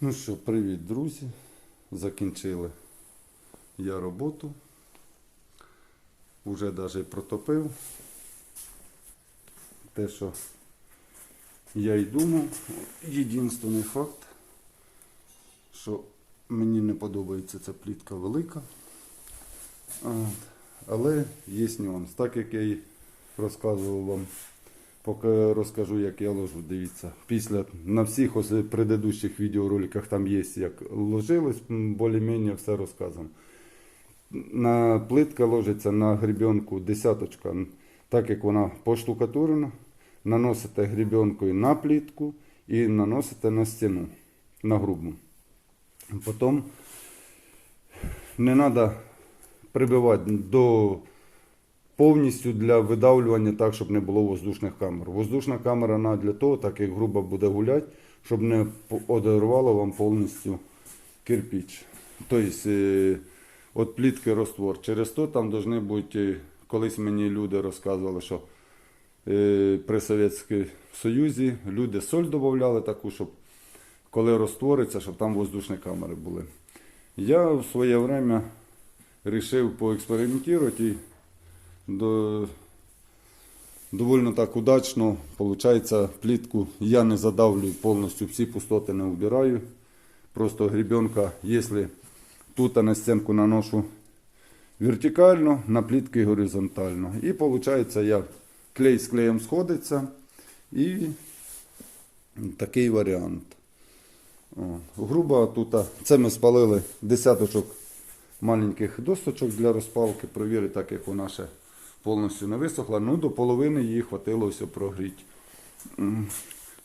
Ну що, привіт, друзі. Закінчили я роботу. Уже навіть протопив. Те, що я й думав. Єдинственний факт, що мені не подобається ця плітка велика. Але є нюанс. Так як я і розказував вам Поки розкажу, як я ложу. Дивіться. Після на всіх ось предыдущих відеороликах там є, як ложилось, більш-менш все розказано. На плитка ложиться на гребенку десяточка, так як вона поштукатурена, наносите гребенкою на плитку і наносите на стіну, на грубу. Потім не треба прибивати до повністю для видавлювання так, щоб не було воздушних камер. Воздушна камера вона для того, так як грубо буде гуляти, щоб не одервало вам повністю кирпіч. Тобто, е, от плітки роствор. Через то там повинні бути, е, колись мені люди розказували, що е, при Совєтському Союзі люди соль додавали таку, щоб коли розтвориться, щоб там воздушні камери були. Я в своє время вирішив поекспериментувати і до... довольно так удачно. Получається, плітку я не задавлюю повністю, всі пустоти не убираю. Просто гребенка, якщо тут на стінку наношу вертикально, на плітки горизонтально. І виходить, я клей з клеєм сходиться і такий варіант. О, грубо тут, це ми спалили десяточок маленьких досточок для розпалки, провірити, так як вона ще повністю не висохла. Ну, до половини її хватило все прогріти.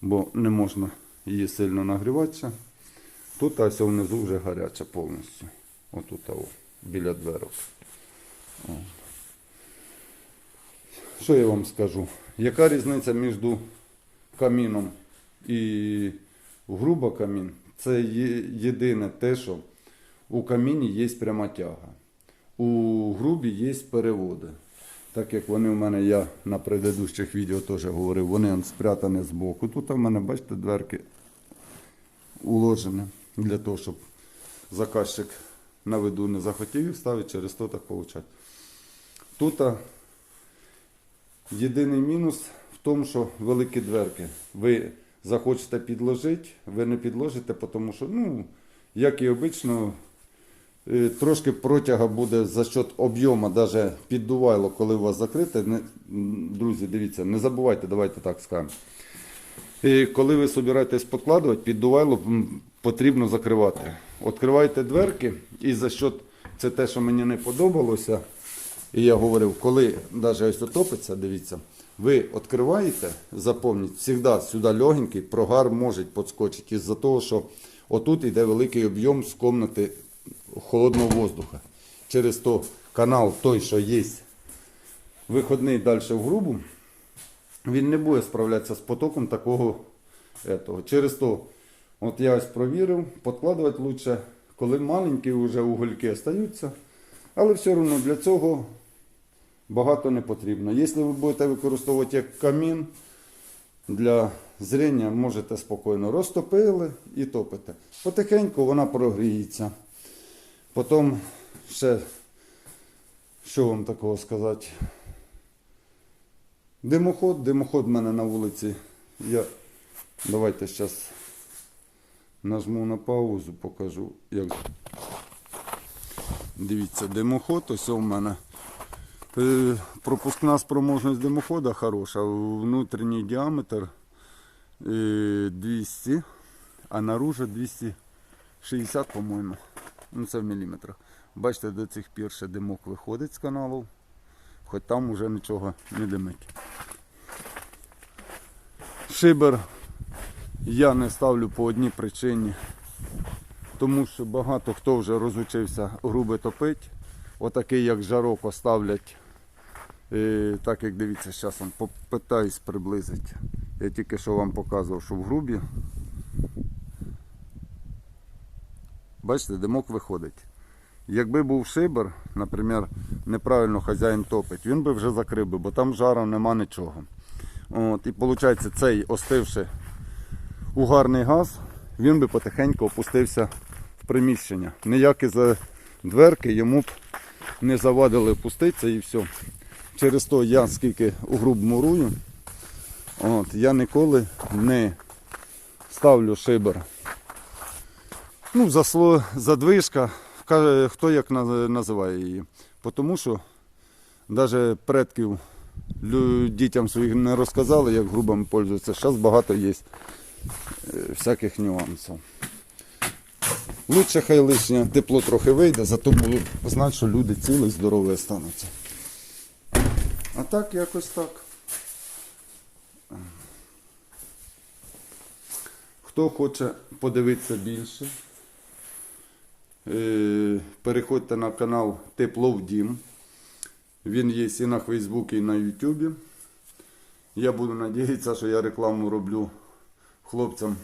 Бо не можна її сильно нагріватися. Тут ось внизу вже гаряча повністю. Отут о, біля дверок. О. Що я вам скажу? Яка різниця між каміном і грубо камін? Це єдине те, що у каміні є пряма тяга. У грубі є переводи. Так як вони в мене, я на предыдущих відео теж говорив, вони он спрятані збоку. Тут у мене, бачите, дверки уложені для того, щоб заказчик на виду не захотів їх ставити, через то так виходить. Тут єдиний мінус в тому, що великі дверки. Ви захочете підложити, ви не підложите, тому що, ну, як і обично, трошки протяга буде за счет об'єму, навіть піддувайло, коли у вас закрите. Не, друзі, дивіться, не забувайте, давайте так скажемо. І коли ви собираєтесь підкладувати, піддувайло потрібно закривати. Відкривайте дверки, і за счет, це те, що мені не подобалося. І я говорив, коли навіть ось топиться, дивіться, ви відкриваєте, запам'ятайте, завжди сюди легенький, прогар може підскочити із-за того, що отут йде великий об'єм з кімнати холодного воздуха. Через то канал той, що є виходний далі в грубу, він не буде справлятися з потоком такого. Этого. Через то, от я ось провірив, підкладувати краще, коли маленькі вже угольки остаються. Але все одно для цього багато не потрібно. Якщо ви будете використовувати як камін для зріння, можете спокійно розтопили і топите. Потихеньку вона прогріється. Потім ще, що вам такого сказати? Димоход, димоход в мене на вулиці. Я... Давайте зараз нажму на паузу, покажу, як. Дивіться, димоход, ось у мене. Е, Пропускна спроможність димохода хороша, внутрішній діаметр е, 200, а наружу 260, по-моєму. Ну це в міліметрах. Бачите, до цих пір ще димок виходить з каналу, хоч там вже нічого не димить. Шибер я не ставлю по одній причині. Тому що багато хто вже розучився грубе топити. Отакий, як жарок, оставлять. Е, так як дивіться, зараз вам попитаюсь приблизити. Я тільки що вам показував, що в грубі. Бачите, димок виходить. Якби був шибер, наприклад, неправильно хазяїн топить, він би вже закрив би, бо там жару нема нічого. От, і виходить, цей остивши угарний газ, він би потихеньку опустився в приміщення. Ніякі за дверки йому б не завадили опуститися і все. Через то я скільки груб мурую, от, я ніколи не ставлю шибер. Ну, засло, задвижка, хто як називає її. Тому що навіть предків дітям своїм не розказали, як грубами пользуються. Зараз багато є е, всяких нюансів. Лучше хай лишнє тепло трохи вийде, зато буду знати, що люди цілі, здорові остануться. А так якось так. Хто хоче подивитися більше, переходьте на канал Тепло в Дім. Він є і на Фейсбуці, і на Ютубі. Я буду надіятися, що я рекламу роблю хлопцям.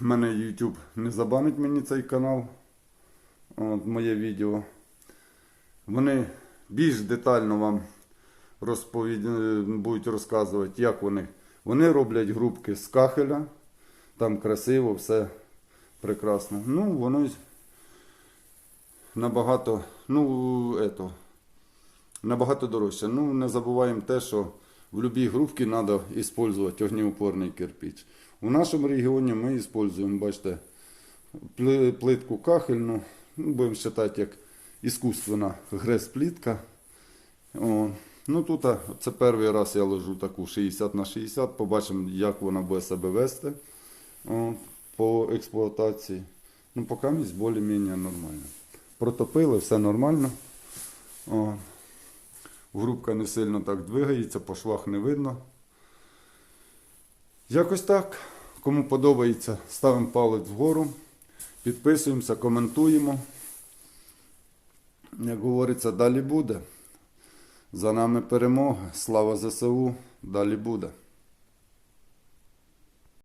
У Мене YouTube не забанить мені цей канал. От, моє відео. Вони більш детально вам розповідь... е, будуть розказувати, як вони. Вони роблять грубки з кахеля. Там красиво, все прекрасно. Ну, воно набагато, ну, ето, набагато дорожче. Ну, не забуваємо те, що в будь-якій грубці треба використовувати огнеупорний кирпич. У нашому регіоні ми використовуємо, бачите, плитку кахельну, ну, будемо вважати як іскусственна грес-плітка. Ну тут це перший раз я ложу таку 60 на 60, побачимо, як вона буде себе вести о, по експлуатації. Ну, поки місць більш-менш нормально. Протопили, все нормально. О, грубка не сильно так двигається, по швах не видно. Якось так. Кому подобається, ставимо палець вгору, підписуємося, коментуємо. Як говориться, далі буде. За нами перемога. Слава ЗСУ, далі буде.